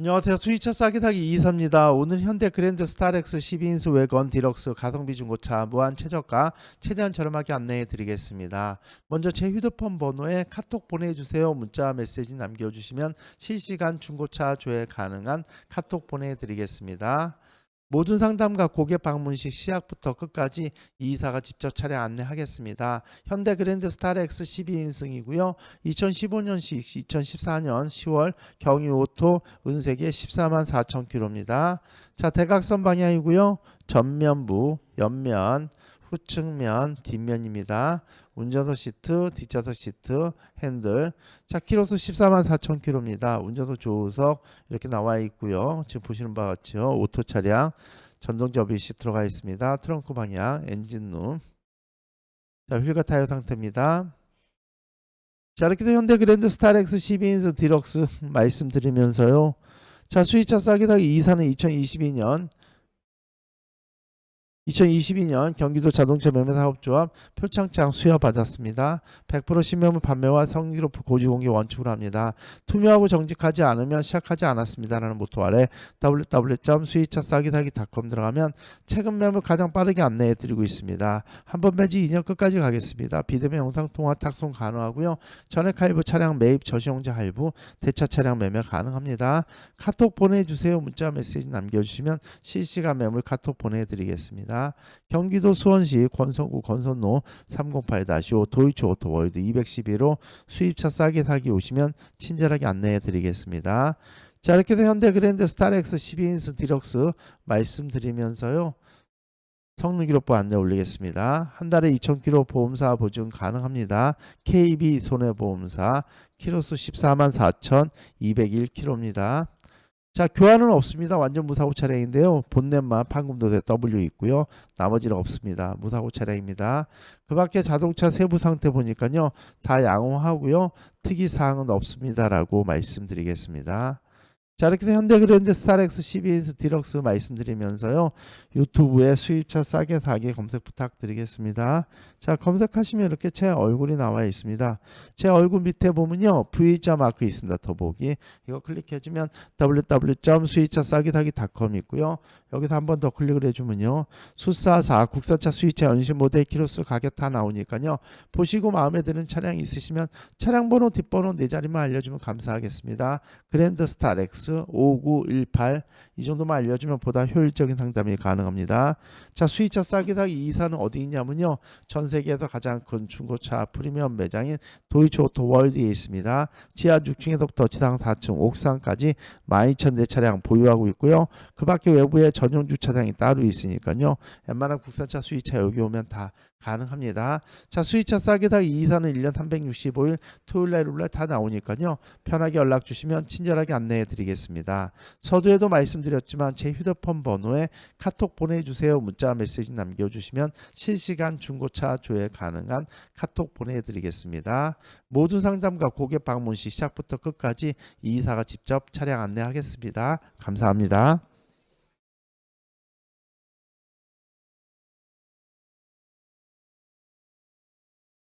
안녕하세요. 수위차 싸게 사기 이사입니다. 오늘 현대 그랜드 스타렉스 12인스 외건 디럭스 가성비 중고차 무한 최저가 최대한 저렴하게 안내해 드리겠습니다. 먼저 제 휴대폰 번호에 카톡 보내주세요. 문자 메시지 남겨주시면 실시간 중고차 조회 가능한 카톡 보내드리겠습니다. 모든 상담과 고객 방문식 시작부터 끝까지 이 이사가 직접 차량 안내하겠습니다. 현대 그랜드 스타렉스 12인승이고요. 2015년식 2014년 10월 경유 오토 은색의 14만 4천 킬로입니다. 자 대각선 방향이고요. 전면부, 옆면, 후측면, 뒷면입니다. 운전석 시트, 뒷좌석 시트, 핸들. 자 키로수 14만 4천 킬로입니다. 운전석 조수석 이렇게 나와 있고요. 지금 보시는 바와 같죠. 오토 차량 전동 접이시 들어가 있습니다. 트렁크 방향, 엔진룸. 자 휠과 타이어 상태입니다. 자 이렇게 해서 현대 그랜드 스타렉스 12인승 디럭스 말씀드리면서요. 자 수입차 싸게 사기 2사는 2022년 2022년 경기도 자동차 매매 사업조합 표창장 수여 받았습니다. 100% 신명물 판매와 성기로 고지 공개 원칙으로 합니다. 투명하고 정직하지 않으면 시작하지 않았습니다라는 모토 아래 www.수입차 싸기 사기.com 들어가면 최근 매물 가장 빠르게 안내해 드리고 있습니다. 한 번 매지 2년 끝까지 가겠습니다. 비대면 영상 통화 탁송 가능하고요. 전액 할부 차량 매입 저시용자 할부 대차 차량 매매 가능합니다. 카톡 보내주세요. 문자 메시지 남겨주시면 실시간 매물 카톡 보내드리겠습니다. 경기도 수원시 권선구 권선로 308-5 도이치 오토월드 211호 수입차 싸게 사기 오시면 친절하게 안내해 드리겠습니다. 자 이렇게 해서 현대 그랜드 스타렉스 12인승 디럭스 말씀드리면서요. 성능 기록부 안내 올리겠습니다. 한 달에 2,000km 보험사 보증 가능합니다. KB 손해보험사 키로수 14만 4,201km입니다. 자 교환은 없습니다. 완전 무사고 차량인데요. 본넷만 판금도세 W 있고요. 나머지는 없습니다. 무사고 차량입니다. 그 밖에 자동차 세부 상태 보니까요. 다 양호하고요. 특이 사항은 없습니다 라고 말씀드리겠습니다. 자 이렇게 해서 현대 그랜드 스타렉스 12인스 디럭스 말씀드리면서요. 유튜브에 수입차 싸게 사기 검색 부탁드리겠습니다. 자 검색하시면 이렇게 제 얼굴이 나와 있습니다. 제 얼굴 밑에 보면요. V자 마크 있습니다. 더보기 이거 클릭해주면 www.수입차 싸게 사기.com 있고요. 여기서 한 번 더 클릭을 해주면요. 수사사 국산차 수입차 연식 모델 키로수 가격 다 나오니까요. 보시고 마음에 드는 차량 있으시면 차량 번호 뒷번호 네 자리만 알려주면 감사하겠습니다. 그랜드 스타렉스 5918 이 정도만 알려주면 보다 효율적인 상담이 가능합니다. 자 수입차 싸게 사기 이사는 어디 있냐면요. 전 세계에서 가장 큰 중고차 프리미엄 매장인 도이치 오토 월드에 있습니다. 지하 6층에서부터 지상 4층 옥상까지 12,000대 차량 보유하고 있고요. 그 밖에 외부에 전용 주차장이 따로 있으니까요. 웬만한 국산차 수입차 여기 오면 다 가능합니다. 자 수입차 싸게 사기 이사는 1년 365일 토요일 날 일요일 다 나오니까요. 편하게 연락 주시면 친절하게 안내해 드리겠습니다. 서두에도 말씀드렸지만 제 휴대폰 번호에 카톡 보내주세요. 문자 메시지 남겨주시면 실시간 중고차 조회 가능한 카톡 보내드리겠습니다. 모든 상담과 고객 방문 시 시작부터 끝까지 이 이사가 직접 차량 안내하겠습니다. 감사합니다.